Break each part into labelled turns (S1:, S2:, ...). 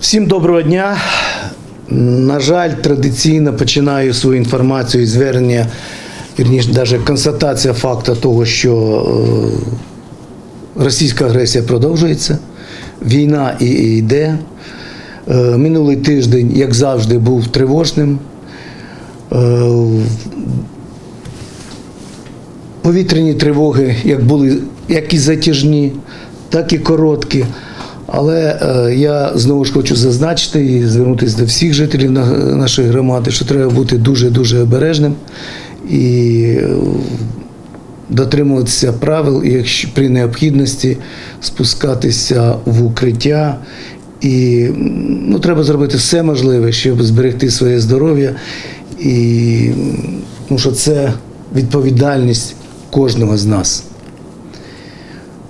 S1: Всім доброго дня. На жаль, традиційно починаю свою інформацію і звернення, вірніше, навіть констатація факту того, що е, російська агресія продовжується, війна і йде. Е, Минулий тиждень, як завжди, був тривожним. Е, Повітряні тривоги, як були як і затяжні, так і короткі. Але е, я знову ж хочу зазначити і звернутися до всіх жителів на- нашої громади, що треба бути дуже-дуже обережним і е, дотримуватися правил, якщо при необхідності спускатися в укриття. І ну, треба зробити все можливе, щоб зберегти своє здоров'я. І тому що це відповідальність кожного з нас.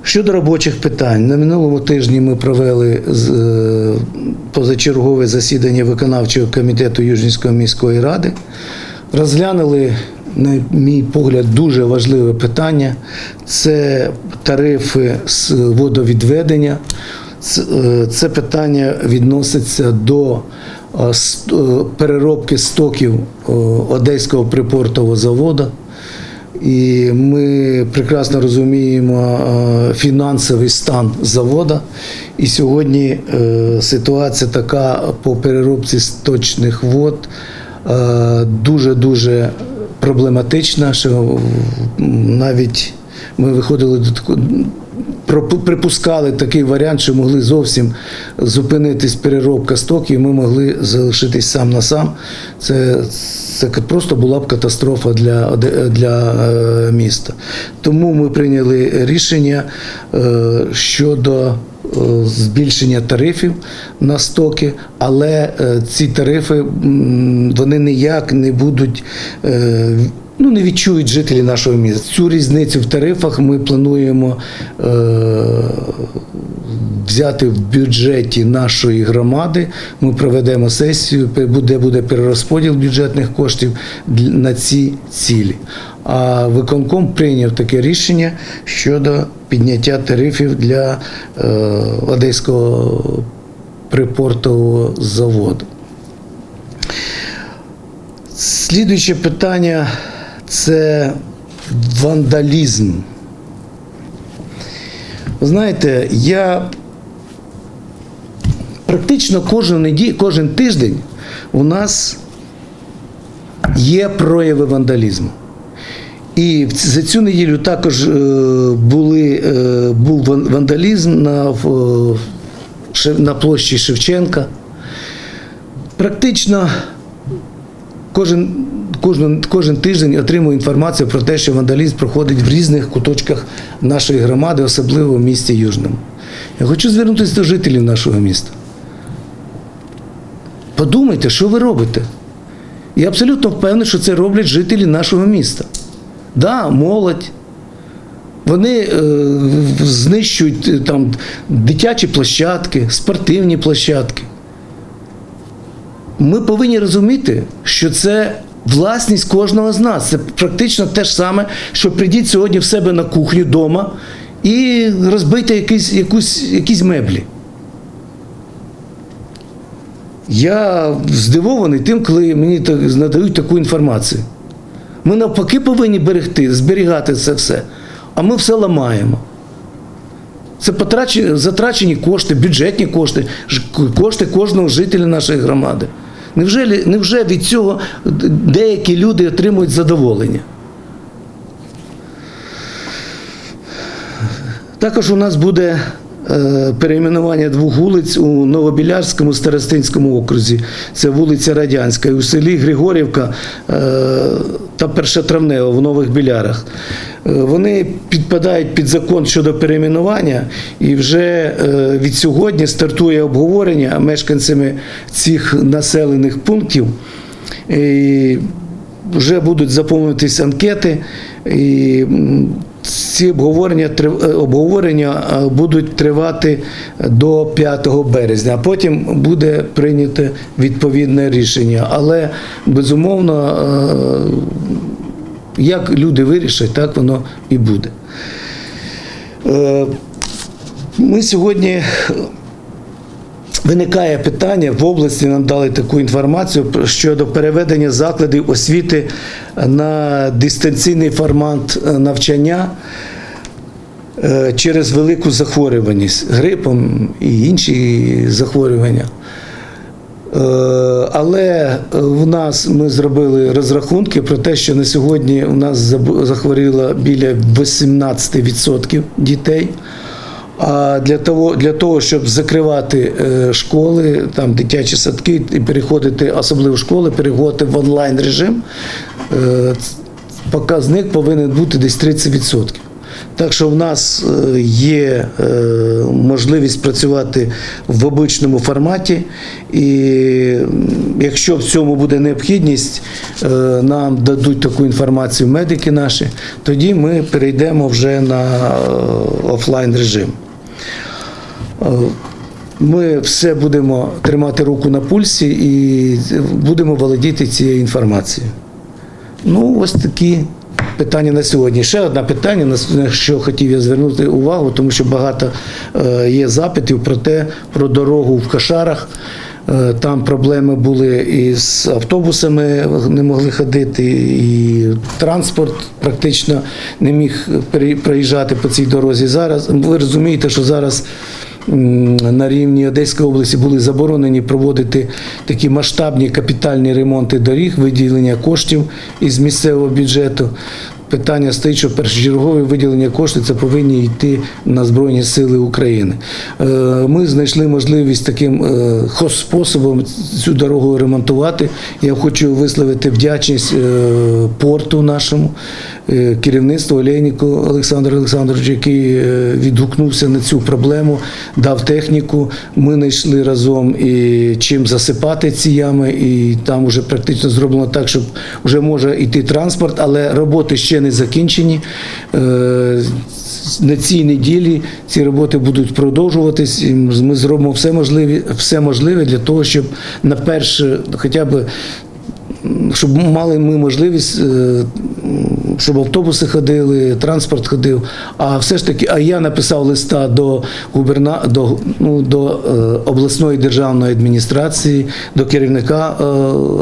S1: Щодо робочих питань, на минулому тижні ми провели е, позачергове засідання виконавчого комітету Южнівської міської ради. Розглянули, на мій погляд, дуже важливе питання. Це тарифи з водовідведення. Це, е, питання відноситься до е, переробки стоків Одеського припортового заводу. І ми прекрасно розуміємо е, фінансовий стан заводу. І сьогодні е, ситуація така по переробці сточних вод е, дуже-дуже проблематична, що навіть ми виходили до такого. Припускали такий варіант, що могли зовсім зупинитись переробка стоків, ми могли залишитись сам на сам. Це, це просто була б катастрофа для, для е, міста. Тому ми прийняли рішення е, щодо е, збільшення тарифів на стоки, але ці тарифи вони ніяк не будуть. Ну, не відчують жителі нашого міста. Цю різницю в тарифах ми плануємо е, взяти в бюджеті нашої громади. Ми проведемо сесію, де буде перерозподіл бюджетних коштів на ці цілі. А виконком прийняв таке рішення щодо підняття тарифів для е, Одеського припортового заводу. Слідуюче питання це вандалізм. Ви знаєте, я практично неділю, кожен тиждень у нас є прояви вандалізму. І за цю неділю також е, були, е, був вандалізм на, на площі Шевченка. Практично кожен, кожен, кожен тиждень отримую інформацію про те, що вандалізм проходить в різних куточках нашої громади, особливо в місті Южному. Я хочу звернутися до жителів нашого міста. Подумайте, що ви робите. Я абсолютно впевнений, що це роблять жителі нашого міста. Да, молодь. Вони е, знищують е, там дитячі площадки, спортивні площадки. Ми повинні розуміти, що це власність кожного з нас. Це практично те ж саме, що прийдіть сьогодні в себе на кухню вдома і розбийте якісь, якусь, якісь меблі. Я здивований тим, коли мені надають таку інформацію. Ми навпаки повинні берегти, зберігати це все, а ми все ламаємо. Це потрачені, затрачені кошти, бюджетні кошти, кошти кожного жителя нашої громади. Невже, невже від цього деякі люди отримують задоволення? Також у нас буде перейменування двох вулиць у Новобілярському старостинському окрузі. Це вулиця Радянська і у селі Григорівка е, та Першотравнева в Нових Білярах. Е, Вони підпадають під закон щодо перейменування, і вже е, від сьогодні стартує обговорення мешканцями цих населених пунктів. І вже будуть заповнюватись анкети, і ці обговорення, е, обговорення е, будуть тривати до 5 березня, а потім буде прийнято відповідне рішення. Але безумовно, е, як люди вирішать, так воно і буде. Е, Ми сьогодні Виникає питання в області. Нам дали таку інформацію щодо переведення закладів освіти на дистанційний формат навчання е, через велику захворюваність грипом і інші захворювання. Е, Але в нас ми зробили розрахунки про те, що на сьогодні у нас захворіло біля 18% дітей. А для того, для того, щоб закривати е, школи, там дитячі садки і переходити, особливо школи, переходити в онлайн режим, е, показник повинен бути десь 30%. Так що в нас е, є можливість працювати в обичному форматі, і якщо в цьому буде необхідність, нам дадуть таку інформацію медики наші, тоді ми перейдемо вже на офлайн режим. Ми все будемо тримати руку на пульсі і будемо володіти цією інформацією. Ну, ось такі питання на сьогодні. Ще одне питання, на що хотів я звернути увагу, тому що багато е, є запитів про те, про дорогу в Кашарах. Е, Там проблеми були і з автобусами не могли ходити, і транспорт практично не міг проїжджати по цій дорозі. Зараз ви розумієте, що зараз на рівні Одеської області були заборонені проводити такі масштабні капітальні ремонти доріг, виділення коштів із місцевого бюджету. Питання стоїть, що першочергове виділення коштів це повинні йти на Збройні Сили України. Е, Ми знайшли можливість таким е, хозспособом цю дорогу ремонтувати. Я хочу висловити вдячність е, порту нашому е, керівництву Олейнику Олександру Олександровичу, який е, відгукнувся на цю проблему, дав техніку. Ми знайшли разом і чим засипати ці ями, і там вже практично зроблено так, щоб вже може йти транспорт, але роботи ще не закінчені. Е, На цій неділі ці роботи будуть продовжуватись. І ми зробимо все можливе, все можливе для того, щоб на перше, хоча б щоб мали ми можливість, щоб автобуси ходили, транспорт ходив. А все ж таки, а я написав листа до губерна до, ну, до е, обласної державної адміністрації, до керівника е,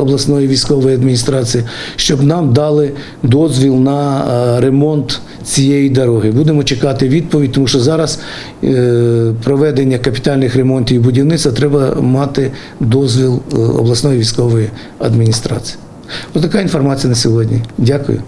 S1: обласної військової адміністрації, щоб нам дали дозвіл на е, ремонт цієї дороги. Будемо чекати відповідь, тому що зараз проведення капітальних ремонтів і будівництва треба мати дозвіл обласної військової адміністрації. Ось така інформація на сьогодні. Дякую.